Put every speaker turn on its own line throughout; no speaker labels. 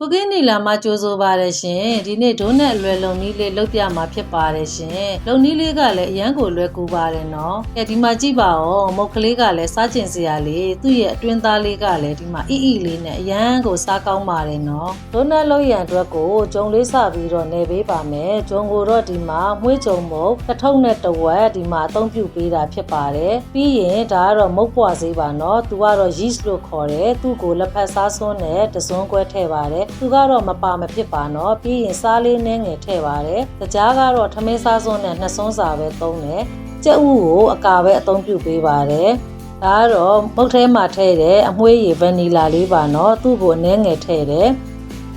ကိုကင်းနီလာမကြိုးစိုးပါတယ်ရှင်ဒီနေ့ဒိုးနဲ့အလွယ်လုံနီးလေးလုတ်ပြမှာဖြစ်ပါတယ်ရှင်လုံနီးလေးကလည်းအရန်ကိုလွယ်ကူပါတယ်နော်ကဲဒီမှာကြည့်ပါဦးမုတ်ကလေးကလည်းစားကျင်စရာလေးသူ့ရဲ့အတွင်းသားလေးကလည်းဒီမှာအီအီလေးနဲ့အရန်ကိုစားကောင်းပါတယ်နော်ဒိုးနဲ့လုတ်ရန်အတွက်ကိုဂျုံလေးစပြီးတော့နေပေးပါမယ်ဂျုံကိုတော့ဒီမှာမွှေးဂျုံမုတ်တစ်ထုပ်နဲ့တစ်ဝက်ဒီမှာအသုံးပြုပေးတာဖြစ်ပါတယ်ပြီးရင်ဒါကတော့မုတ်ပွားစေးပါနော်သူကတော့ yeast လို့ခေါ်တယ်သူ့ကိုလက်ဖက်စားစွန်းနဲ့တစွန်းကွဲထည့်ပါတယ်သူကတော့မပါမဖြစ်ပါနော်ပြီးရင်စားလေးနည်းငယ်ထည့်ပါတယ်တကြားကတော့ထမင်းစားစွန်းနဲ့နှစ်စွန်းစာပဲသုံးတယ်ကြက်ဥကိုအကာပဲအသုံးပြုပေးပါတယ်ဒါကတော့မုတ်ထဲမှာထည့်တဲ့အမွှေးရည်ဗန်နီလာလေးပါနော်သူ့ကိုအနည်းငယ်ထည့်တယ်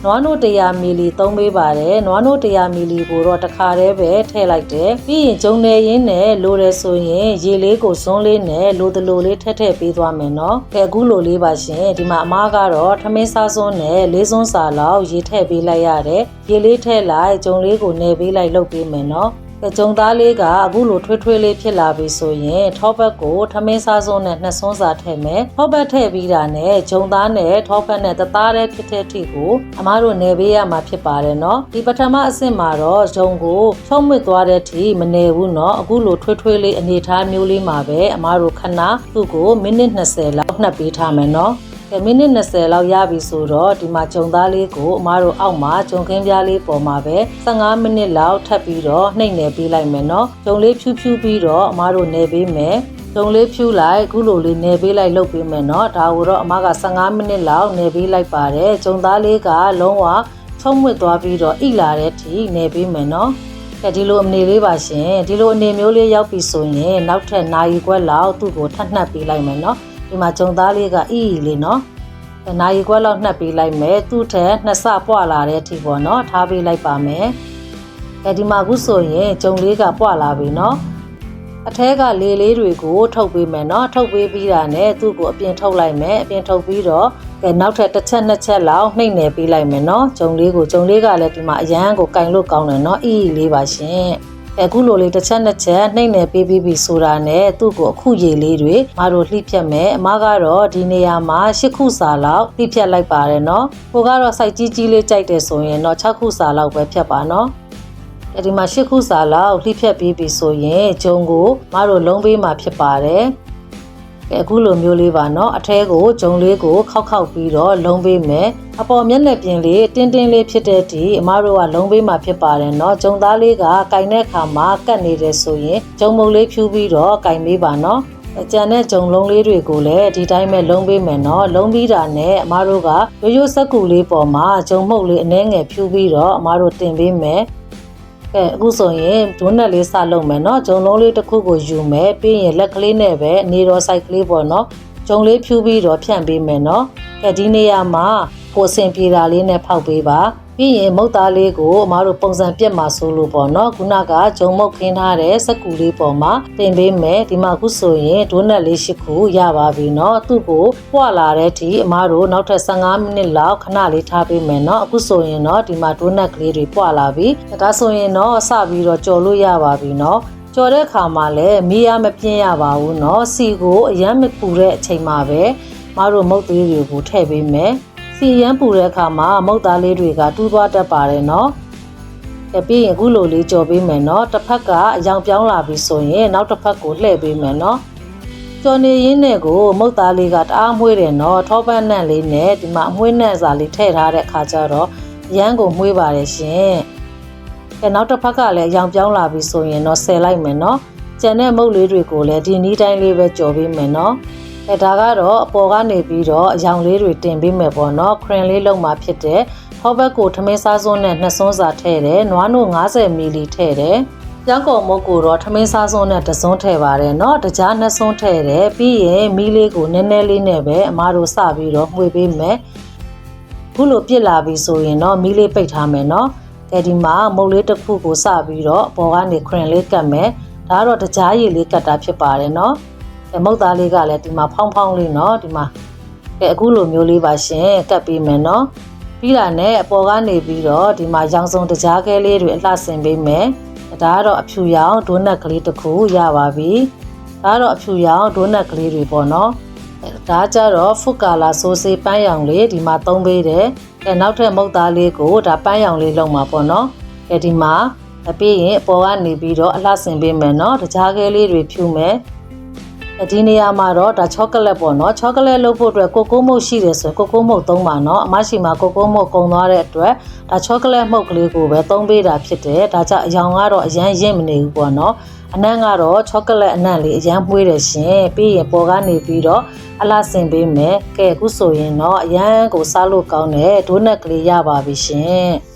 နွားနို့100မီလီသုံးပေးပါတယ်နွားနို့100မီလီကိုတော့တစ်ခါတည်းပဲထည့်လိုက်တယ်ပြီးရင်ဂျုံနေရင်းနဲ့လိုတယ်ဆိုရင်ရေလေးကိုစွန်းလေးနဲ့လိုတလိုလေးထည့်ထည့်ပေးသွားမယ်နော်ကဲအခုလိုလေးပါရှင်ဒီမှာအမားကတော့ထမင်းစားစွန်းနဲ့လေးစွန်းစာလောက်ရေထည့်ပေးလိုက်ရတယ်ရေလေးထည့်လိုက်ဂျုံလေးကိုနေပေးလိုက်လုပ်ပေးမယ်နော် ကဲကြုံသားလေးကအခုလိုထွေးထွေးလေးဖြစ်လာပြီဆိုရင်ထောပတ်ကိုထမင်းစားစွန်းနဲ့နှစ်စွန်းစာထည့်မယ်ထောပတ်ထည့်ပြီးတာနဲ့ဂျုံသားနဲ့ထောပတ်နဲ့တသားတည်းဖြစ်တဲ့အထိကိုအမားတို့နေပေးရမှာဖြစ်ပါတယ်နော်ဒီပထမအဆင့်မှာတော့ဂျုံကိုချုံ့မွေ့သွားတဲ့အထိမနေဘူးနော်အခုလိုထွေးထွေးလေးအနေထားမျိုးလေးမှာပဲအမားတို့ခဏသူ့ကိုမိနစ်20လောက်နှက်ပေးထားမယ်နော်ကဲ မိနစ်20လောက်ရပြီဆိုတော့ဒီမှာဂျုံသားလေးကိုအမားတို့အောက်မှာဂျုံခင်းပြားလေးပေါ်မှာပဲ15မိနစ်လောက်ထပ်ပြီးတော့နှိပ်နယ်ပေးလိုက်မယ်နော်ဂျုံလေးဖြူးဖြူးပြီးတော့အမားတို့နယ်ပေးမယ်ဂျုံလေးဖြူးလိုက်အခုလိုလေးနယ်ပေးလိုက်လုပ်ပေးမယ်နော်ဒါကိုတော့အမက15မိနစ်လောက်နယ်ပေးလိုက်ပါတယ်ဂျုံသားလေးကလုံးဝချုံ့မွေ့သွားပြီးတော့ဣလာတဲ့အထိနယ်ပေးမယ်နော်ကဲဒီလိုအနေလေးပါရှင်ဒီလိုအနေမျိုးလေးရောက်ပြီဆိုရင်နောက်ထပ်နာရီခွက်လောက်သူ့ကိုထပ်နှပ်ပေးလိုက်မယ်နော် ဒီမှာဂျုံသားလေးကအီအီလေးနော်။နာရီခွက်လောက်နှက်ပေးလိုက်မယ်။သူ့ထက်နှစ်ဆပွာလာတဲ့အထိပေါ့နော်။ထားပေးလိုက်ပါမယ်။အဲဒီမှာအခုဆိုရင်ဂျုံလေးကပွာလာပြီနော်။အထဲကလေလေးတွေကိုထုတ်ပေးမယ်နော်။ထုတ်ပေးပြီးတာနဲ့သူ့ကိုအပြင်ထုတ်လိုက်မယ်။အပြင်ထုတ်ပြီးတော့ကဲနောက်ထပ်တစ်ချက်နှစ်ချက်လောက်နှိမ့်နယ်ပေးလိုက်မယ်နော်။ဂျုံလေးကိုဂျုံလေးကလည်းဒီမှာအရန်ကိုကင်လို့ကောင်းတယ်နော်။အီအီလေးပါရှင်။ အခုလိုလေးတစ်ချက်နှစ်ချက်နှိမ့်နယ်ပေးပြီးပြီဆိုတာနဲ့သူ့ကိုအခုရေလေးတွေမတို့လှိဖြတ်မယ်အမကတော့ဒီနေရာမှာ၈ခုစာလောက်လှိဖြတ်လိုက်ပါတယ်နော်ကိုကတော့စိုက်ကြီးကြီးလေးကြိုက်တယ်ဆိုရင်တော့6ခုစာလောက်ပဲဖြတ်ပါနော်အဲဒီမှာ၈ခုစာလောက်လှိဖြတ်ပြီးပြီဆိုရင်ဂျုံကိုမတို့လုံးပေးမှာဖြစ်ပါတယ်ကဲ အခုလိုမျိုးလေးပါနော်အထဲကိုဂျုံလေးကိုခောက်ခောက်ပြီးတော့လုံးပေးမယ်အပေါ်မျက်နှာပြင်လေးတင်းတင်းလေးဖြစ်တဲ့ဒီအမတို့ကလုံးပေးမှာဖြစ်ပါတယ်နော်ဂျုံသားလေးကကင်တဲ့အခါမှာကတ်နေတယ်ဆိုရင်ဂျုံမုတ်လေးဖြူးပြီးတော့ကင်ပေးပါနော်အကြံနဲ့ဂျုံလုံးလေးတွေကိုလည်းဒီတိုင်းပဲလုံးပေးမယ်နော်လုံးပြီးတာနဲ့အမတို့ကရိုးရိုးစက်ကူလေးပေါ်မှာဂျုံမှုတ်လေးအနှဲငယ်ဖြူးပြီးတော့အမတို့တင်ပေးမယ် ကဲအခုဆိုရင်ဒုနက်လေးစလုပ်မယ်နော်ဂျုံလုံးလေးတစ်ခုကိုယူမယ်ပြီးရင်လက်ကလေးနဲ့ပဲနေတော့စိုက်ကလေးပေါ့နော်ဂျုံလေးဖြူးပြီးတော့ဖြန့်ပေးမယ်နော်ကဲဒီနေရာမှာပိုစင်ပြေတာလေးနဲ့ဖောက်ပေးပါ ပြီးရင်မုတ်သားလေးကိုအမားတို့ပုံစံပြက်မှာဆိုလို့ပေါ့နော်ခုနကဂျုံမုတ်ခင်းထားတဲ့စက်ကူလေးပေါ်မှာတင်ပေးမယ်ဒီမှာခုဆိုရင်ဒိုနက်လေး၈ခုရပါပြီเนาะသူ့ကိုပွာလာတဲ့အထိအမားတို့နောက်ထပ်15မိနစ်လောက်ခဏလေးထားပေးမယ်เนาะအခုဆိုရင်เนาะဒီမှာဒိုနက်ကလေးတွေပွာလာပြီဒါဆိုရင်เนาะစပြီးတော့ကြော်လို့ရပါပြီเนาะကြော်တဲ့အခါမှာလည်းမီးရမပြင်းရပါဘူးเนาะစီကိုအရမ်းမပူတဲ့အချိန်မှာပဲမတို့မုတ်သေးတွေကိုထည့်ပေးမယ် စီရန်ပူတဲ့အခါမှာမုတ်သားလေးတွေကတူးသွားတတ်ပါတယ်နော်။ဒါပြီးရင်အခုလိုလေးကြော်ပေးမယ်နော်။တစ်ဖက်ကအရောင်ပြောင်းလာပြီဆိုရင်နောက်တစ်ဖက်ကိုလှည့်ပေးမယ်နော်။ကြော်နေရင်းနဲ့ကိုမုတ်သားလေးကတအားမွေးတယ်နော်။ထောပတ်နန့်လေးနဲ့ဒီမှာအမွှေးနန့်စာလေးထည့်ထားတဲ့အခါကျတော့ရန်ကိုမွေးပါတယ်ရှင်။အဲနောက်တစ်ဖက်ကလည်းအရောင်ပြောင်းလာပြီဆိုရင်တော့ဆယ်လိုက်မယ်နော်။ကျန်တဲ့မုတ်လေးတွေကိုလည်းဒီနီးတိုင်းလေးပဲကြော်ပေးမယ်နော်။ အဲဒါကတော့အပေါ်ကနေပြီးတော့အယောင်လေးတွေတင်ပေးမယ်ပေါ့နော်ခရင်လေးလုံးမှာဖြစ်တဲ့ထောဘက်ကိုထမင်းစားစွန်းနဲ့နှစ်စွန်းစာထည့်တယ်နွားနို့90မီလီထည့်တယ်ကြောက်ကောင်မုတ်ကိုတော့ထမင်းစားစွန်းနဲ့တစ်စွန်းထည့်ပါတယ်เนาะတကြားနှစ်စွန်းထည့်တယ်ပြီးရင်မီးလေးကိုနည်းနည်းလေးနဲ့ပဲအမားတို့စပြီးတော့မှွေပေးမယ်ခုလိုပြစ်လာပြီဆိုရင်တော့မီးလေးပိတ်ထားမယ်เนาะအဲဒီမှာမုတ်လေးတစ်ခုကိုစပြီးတော့အပေါ်ကနေခရင်လေးကတ်မယ်ဒါကတော့တကြားရည်လေးကတ်တာဖြစ်ပါတယ်เนาะ အဲ မုတ်သားလေးကလည်းဒီမှာဖောင်းဖောင်းလေးနော်ဒီမှာကဲအခုလိုမျိုးလေးပါရှင်ကတ်ပေးမယ်နော်ပြီးတာနဲ့အပေါ်ကနေပြီးတော့ဒီမှာရောင်စုံတကြားကလေးတွေအလှဆင်ပေးမယ်ဒါကတော့အဖြူရောင်ဒိုနက်ကလေးတစ်ခုရပါပြီဒါကတော့အဖြူရောင်ဒိုနက်ကလေးတွေပေါ့နော်ဒါကြတော့ဖုကာလာဆိုစေပန်းရောင်လေးဒီမှာသုံးပေးတယ်။အဲနောက်ထပ်မုတ်သားလေးကိုဒါပန်းရောင်လေးလုံးမှာပေါ့နော်။အဲဒီမှာပြီးရင်အပေါ်ကနေပြီးတော့အလှဆင်ပေးမယ်နော်။တကြားကလေးတွေဖြူမယ်။ ဒီနေရာမှာတော့ဒါချောကလက်ပေါ့နော်ချောကလက်လုပ်ဖို့အတွက်ကိုကိုမုတ်ရှိတယ်ဆိုရင်ကိုကိုမုတ်သုံးပါနော်အမရှိမှာကိုကိုမုတ်ကုံသွားတဲ့အတွက်ဒါချောကလက်မှုတ်ကလေးကိုပဲသုံးပေးတာဖြစ်တယ်ဒါကြောင့်အယောင်ကတော့အရန်ရင့်မနေဘူးပေါ့နော်အနံ့ကတော့ချောကလက်အနံ့လေးအရန်မှုေးတယ်ရှင်ပြီးရင်ပေါ်ကနေပြီးတော့အလားဆင်ပေးမယ်ကဲအခုဆိုရင်တော့အရန်ကိုစားလို့ကောင်းတဲ့ဒိုးနက်ကလေးရပါပြီရှင်